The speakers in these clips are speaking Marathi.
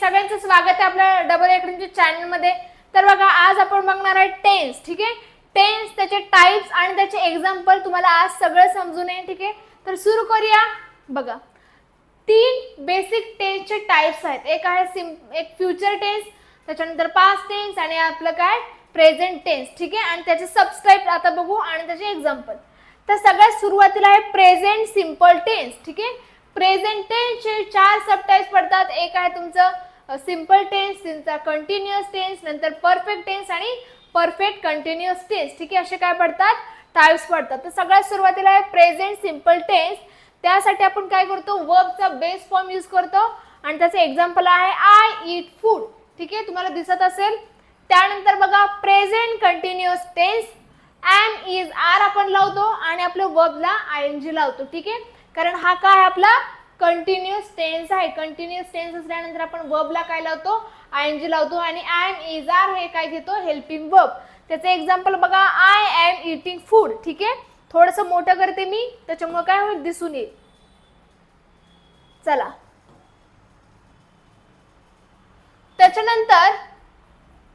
सगळ्यांचं स्वागत आहे आपल्या डबल अकॅडमीच्या चॅनलमध्ये तर बघा आज आपण बघणार आहे टेन्स ठीक आहे? टेन्स त्याचे टाइप्स आणि त्याचे एक्झाम्पल तुम्हाला आज सगळं समजून येईल ठीक आहे? तर सुरू करूया. बघा तीन बेसिक टेन्सचे टाइप्स आहेत. एक आहे सिम एक फ्युचर टेन्स त्याच्यानंतर पास्ट टेन्स आणि आपलं काय? प्रेझेंट टेन्स ठीक आहे? आणि त्याचे सबस्क्राईब आता बघू आणि त्याचे एक्झाम्पल तर सगळ्यात सुरुवातीला आहे प्रेझेंट सिंपल टेन्स ठीक आहे? प्रेझेंट टेन्सचे चार सबटाईप्स पडतात. एक आहे तुमचं सिंपल टेन्स त्यांचा कंटिन्युअस टेन्स नंतर परफेक्ट टेन्स आणि परफेक्ट कंटिन्युअस टेन्स ठीक आहे असे काय पडतात? टाईप्स पडतात. तर सगळ्यात सुरुवातीला आहे प्रेझेंट सिंपल टेन्स त्यासाठी आपण काय करतो? वर्बचा बेस फॉर्म यूज करतो. आणि त्याचं एक्झाम्पल आहे आय ईट फूड ठीक आहे तुम्हाला दिसत असेल. त्यानंतर बघा present continuous tense am is are आपण लावतो आणि आपल्या वर्बला आय एन जी लावतो. ठीक आहे? कारण हा काय आपला कंटिन्युअस टेन्स आहे. कंटिन्युअस टेन्स असल्यानंतर आपण वर्बला काय लावतो? आय एन जी लावतो. आणि एम इज आर हे काय घेतो? हेल्पिंग वर्ब त्याचं एक्झाम्पल बघा. आय एम इटिंग फूड ठीक आहे? थोडंसं मोठं करते मी. त्याच्यामुळे काय होईल? दिसून येईल. चला. त्याच्यानंतर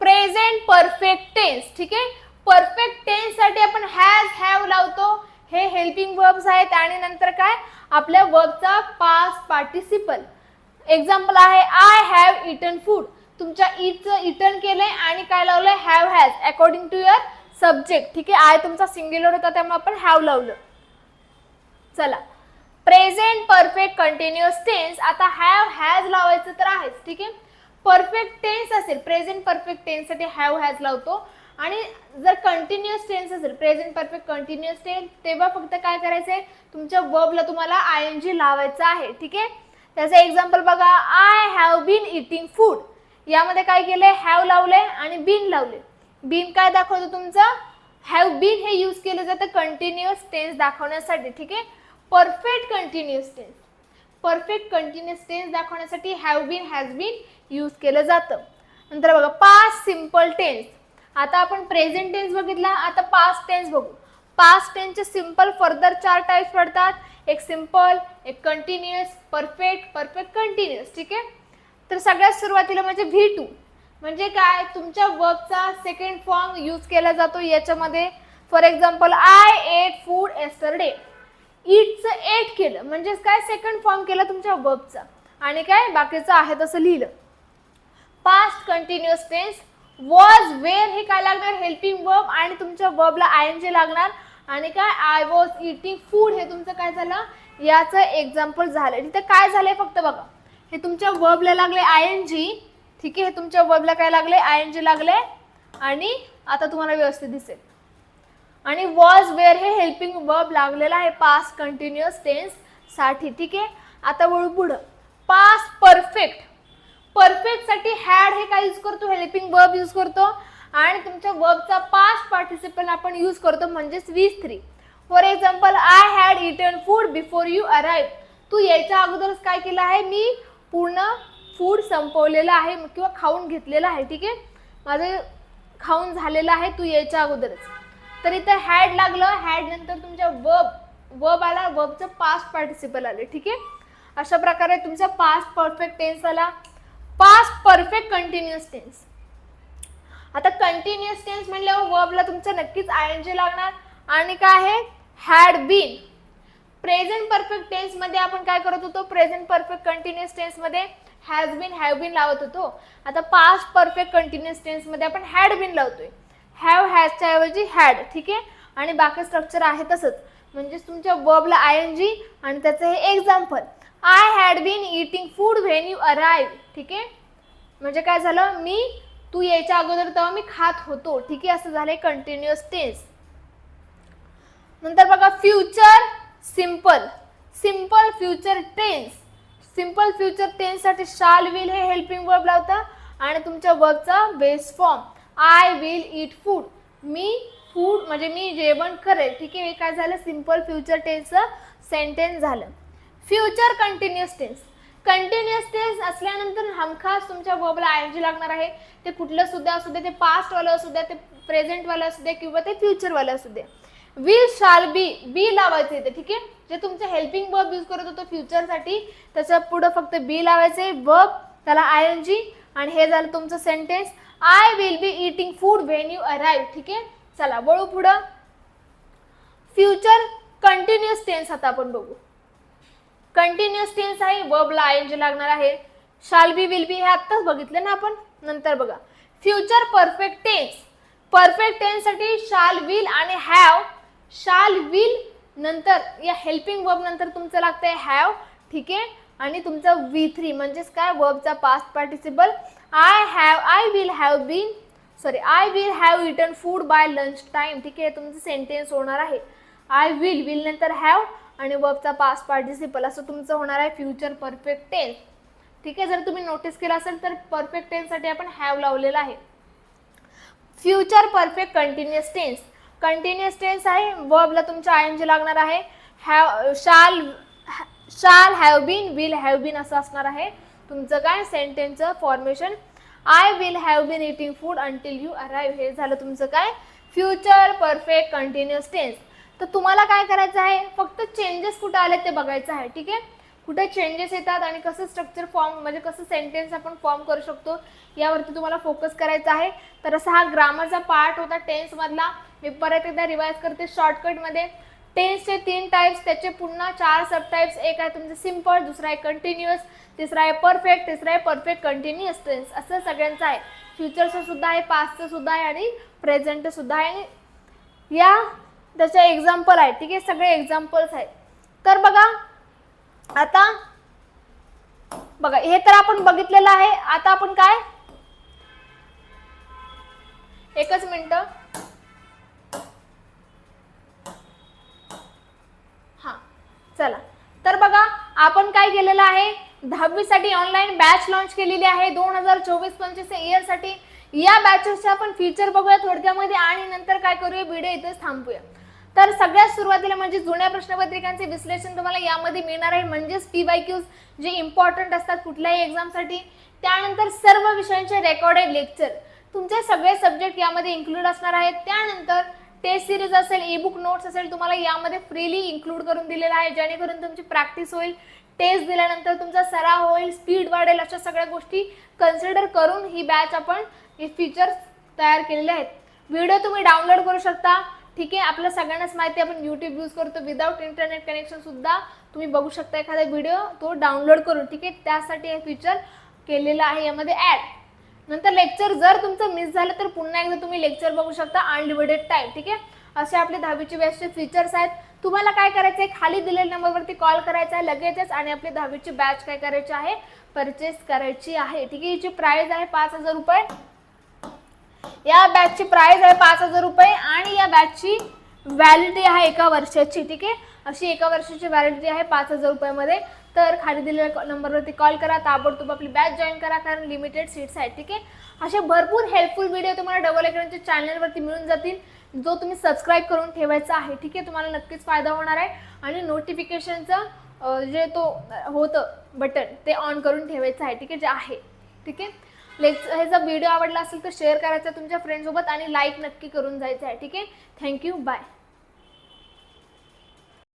प्रेझेंट परफेक्ट टेन्स ठीक आहे? परफेक्ट टेन्ससाठी आपण हॅज हॅव लावतो. हे हेल्पिंग वर्ब्स आहेत आणि नंतर काय? आपल्या वर्बचा पास पार्टिसिपल एक्झाम्पल आहे आय हॅव इटन फूड तुमच्या ईटचं इटन केलंय आणि काय लावलंय? Have has according to your subject ठीक आहे? आय तुमचा सिंग्युलर होता त्यामुळे आपण हॅव लावलं. चला. प्रेझेंट परफेक्ट कंटिन्युअस टेन्स आता हॅव हॅज लावायचं तर आहेच ठीक आहे? परफेक्ट टेन्स असेल. प्रेझेंट परफेक्ट टेन्ससाठी हॅव हॅज लावतो. आणि जर कंटिन्युअस टेन्स असेल प्रेझेंट परफेक्ट कंटिन्युअस टेन्स तेव्हा फक्त काय करायचं आहे तुमच्या वर्बला तुम्हाला आय एन जी लावायचं आहे ठीक आहे? त्याचं एक्झाम्पल बघा. I have been eating food यामध्ये काय केलंय? हॅव लावलंय आणि बीन लावले बीन काय दाखवतो तुमचं? हॅव बीन हे यूज केलं जातं कंटिन्युअस टेन्स दाखवण्यासाठी ठीक आहे? Perfect continuous tense perfect continuous tense दाखवण्यासाठी have been has been use केलं जातं. नंतर बघा पास्ट सिंपल टेन्स आता आपण प्रेझेंट टेन्स बघितला आता पास्ट टेन्स बघू. पास्ट टेन्सचे सिंपल फर्दर चार टाईप्स पडतात. एक सिंपल एक कंटिन्युअस परफेक्ट परफेक्ट कंटिन्युअस ठीक आहे? तर सगळ्यात सुरुवातीला म्हणजे व्ही टू म्हणजे काय? तुमच्या वर्कचा सेकंड फॉर्म यूज केला जातो याच्यामध्ये. For example I ate food yesterday इटचं ate केलं. म्हणजेच काय? सेकंड फॉर्म केलं तुमच्या वर्बचा आणि काय? बाकीचं आहे तसं लिहिलं. Past continuous tense was were हे काय लागणार? हेल्पिंग वर्ब आणि तुमच्या वर्बला आय एन जी लागणार. आणि काय? आय वॉज इटिंग फूड हे तुमचं काय झालं? याचं एक्झाम्पल झालं. तिथं काय झालंय फक्त बघा. हे तुमच्या वर्बला लागले आय एन जी ठीक आहे? हे तुमच्या वर्बला काय लागले? आय एन जी लागले. आणि आता तुम्हाला व्यवस्थित दिसेल. आणि वॉज वेअर हे हेल्पिंग वर्ब लागलेला आहे. पास्ट कंटिन्युअस टेन्ससाठी. ठीक आहे? आता वळू पुढं. पास्ट परफेक्ट परफेक्टसाठी हॅड हे काय यूज करतो? हेल्पिंग वर्ब यूज करतो. आणि तुमच्या वर्बचा पास्ट पार्टिसिपल आपण यूज करतो म्हणजेच वीस three for example I had eaten food before you arrive तू यायच्या अगोदरच काय केलं आहे? मी पूर्ण फूड संपवलेलं आहे किंवा खाऊन घेतलेलं आहे ठीक आहे? माझं खाऊन झालेलं आहे तू यायच्या अगोदरच. तर इथं हॅड लागलं. हॅड नंतर तुमच्या वर्ब वर्ब आला वर्बचं पास्ट पार्टिसिपल आले ठीक आहे? अशा प्रकारे तुमचा पास्ट परफेक्ट टेन्स आला. पास्ट परफेक्ट कंटिन्युअस टेन्स आता कंटिन्युअस टेन्स म्हणल्यावर वर्बला तुमचं नक्कीच आय एन जी लागणार. आणि काय आहे? हॅड बीन प्रेझेंट परफेक्ट टेन्समध्ये आपण काय करत होतो? प्रेझेंट परफेक्ट कंटिन्युअस टेन्समध्ये हॅज बीन हॅव बीन लावत होतो. आता पास्ट परफेक्ट कंटिन्युअस टेन्समध्ये आपण हॅड बीन लावतोय. हॅव हॅजच्या ऐवजी हॅड ठीक आहे? आणि बाकी स्ट्रक्चर आहे तसंच. म्हणजेच तुमच्या वर्बला आय एन जी आणि त्याचं हे example I had been eating food when you arrive ठीक आहे? म्हणजे काय झालं? मी तू यायच्या अगोदर तेव्हा मी खात होतो ठीक आहे? असं झालंय कंटिन्युअस टेन्स नंतर बघा future simple simple future tense simple future टेन्ससाठी shall will हे हेल्पिंग वर्ब लावतं आणि तुमच्या वर्बचा base form I will eat food me food म्हणजे मी जेवण करेल ठीक आहे? हे काय झालं? सिंपल फ्युचर टेन्सचं सेंटेन्स झालं. Future continuous tense continuous tense असल्यानंतर हमखास तुमच्या वर्बला आय एन जी लागणार आहे. ते कुठलं सुद्धा असू दे ते पास्टवालं असू द्या ते प्रेझेंटवालं असू दे किंवा ते फ्युचरवालं असू दे वी शाल बी बी लावायचं इथे ठीक आहे? जे तुमचं हेल्पिंग वर्ब यूज करत होतो फ्युचरसाठी त्याच्या पुढं फक्त बी लावायचे वर्ब त्याला आय एन जी आणि हे झालं तुमचं sentence I will be eating food when you arrive ठीक आहे? चला वळू पुढं. फ्युचर कंटिन्युअस टेन्स आता आपण बघू. कंटिन्युअस टेन्सही आहे वर्बला आय एन जी लागणार आहे. शाल बी विल बी हे आत्ताच बघितलं ना आपण? नंतर बघा. फ्युचर परफेक्ट टेन्स परफेक्ट टेन्ससाठी शाल विल आणि हॅव शाल विल नंतर या हेल्पिंग वर्ब नंतर तुमचं आहे हॅव ठीक आहे? आणि तुमचं व्ही थ्री म्हणजेच काय? वर्बचा past participle I have I will have been sorry I will have eaten food by lunch time ठीक आहे? तुमचं सेंटेन्स होणार आहे. आय विल विल नंतर हॅव आणि वर्बचा पास्ट पार्टिसिपल असं तुमचं होणार आहे फ्युचर परफेक्ट टेन्स ठीक आहे जर तुम्ही नोटीस केलं असेल तर परफेक्ट टेन्ससाठी आपण हॅव लावलेला आहे. Future perfect continuous tense continuous tense आहे वर्बला तुमच्या आय एन जी लागणार आहे. Have shall shall have been will have been असं असणार आहे. तुमचं काय? सेंटेन्सचं formation I will have been eating food until you arrive हे झालं तुमचं काय? फ्युचर परफेक्ट कंटिन्युअस टेन्स तर तुम्हाला काय करायचं आहे? फक्त चेंजेस कुठं आले ते बघायचं आहे ठीक आहे? कुठे चेंजेस येतात आणि कसं स्ट्रक्चर फॉर्म म्हणजे कसं सेंटेन्स आपण फॉर्म करू शकतो यावरती तुम्हाला फोकस करायचा आहे. तर असा हा ग्रामरचा पार्ट होता टेन्समधला मी परत एकदा रिवाईज करते शॉर्टकटमध्ये टेन्सचे तीन टाईप्स त्याचे पुन्हा चार सब टाईप्स एक आहे तुमचं सिंपल दुसरा आहे कंटिन्युअस तिसरा आहे परफेक्ट तिसरा आहे परफेक्ट कंटिन्युअस टेन्स असं सगळ्यांचं आहे. फ्युचरचं सुद्धा आहे पास्टचं सुद्धा आहे आणि प्रेझेंटचं सुद्धा आहे. आणि या त्याचे एक्झाम्पल आहेत. ठीक आहे? सगळे एक्झाम्पल्स आहेत. तर बघा आता बघा हे तर आपण बघितलेलं आहे. आता आपण काय? एकच मिनिट. हा चला. तर बघा आपण काय केलेलं आहे? दहावीसाठी ऑनलाईन बॅच लॉन्च केलेली आहे. दोन हजार चोवीस पंचवीस इयरसाठी या बॅचेसचे आपण फीचर बघूया थोडक्यामध्ये आणि नंतर काय करूया? व्हिडिओ इथेच थांबूया. तर सगळ्यात सुरुवातीला म्हणजे जुन्या प्रश्नपत्रिकांचे विश्लेषण तुम्हाला यामध्ये मिळणार आहे. म्हणजेच पी वाय क्यूज जे इम्पॉर्टंट असतात कुठल्याही एक्झामसाठी त्यानंतर सर्व विषयांचे रेकॉर्डेड लेक्चर तुमचे सगळे सब्जेक्ट यामध्ये इन्क्लूड असणार आहेत. त्यानंतर टेस्ट सिरीज असेल ई बुक नोट्स असेल तुम्हाला यामध्ये फ्रीली इन्क्लूड करून दिलेला आहे. जेणेकरून तुमची प्रॅक्टिस होईल. टेस्ट दिल्यानंतर तुमचा सराव होईल. स्पीड वाढेल अशा सगळ्या गोष्टी कन्सिडर करून ही बॅच आपण हे फीचर्स तयार केलेले आहेत. व्हिडिओ तुम्ही डाउनलोड करू शकता. ठीक आहे आपल्या सगळ्यांनाच माहिती आपण यूट्यूब यूज करतो. विदाऊट इंटरनेट कनेक्शन सुद्धा तुम्ही बघू शकता एखादा व्हिडिओ तो डाउनलोड करून ठीक आहे? त्यासाठी हे फीचर केलेलं आहे यामध्ये ॲड नंतर लेक्चर जर तुमचं मिस झालं तर पुन्हा एकदा तुम्ही लेक्चर बघू शकता अनलिमिटेड टाईम ठीक आहे? असे आपले दहावीचे बेस्टचे फीचर्स आहेत. तुम्हाला काय करायचं आहे खाली दिलेल्या नंबरवरती कॉल करायचा आहे लगेचच आणि आपली दहावीची बॅच काय करायची आहे? परचेस करायची आहे ठीक आहे? हिची प्राइस आहे पाच हजार रुपये. या बॅचची प्राइस आहे पाच हजार रुपये आणि या बॅचची व्हॅलिडिटी आहे एका वर्षाची ठीक आहे? अशी एका वर्षाची व्हॅलिडिटी आहे पाच हजार रुपयामध्ये. तर खाली दिलेल्या नंबरवरती कॉल करा ताबडतोब आपली बॅच जॉईन करा कारण लिमिटेड सीट्स आहेत ठीक आहे? असे भरपूर हेल्पफुल व्हिडिओ तुम्हाला डबल अकॅडमीच्या चॅनलवरती मिळून जातील. जो तुम्ही सबस्क्राईब करून ठेवायचा आहे ठीक आहे? तुम्हाला नक्कीच फायदा होणार आहे. आणि नोटिफिकेशनचं जे तो होतं बटन ते ऑन करून ठेवायचं आहे ठीक आहे? जे आहे ठीक आहे? लेक्चर हे जर व्हिडिओ आवडला असेल तर शेअर करायचा तुमच्या फ्रेंडसोबत आणि लाईक नक्की करून जायचं आहे. ठीक आहे? Thank you bye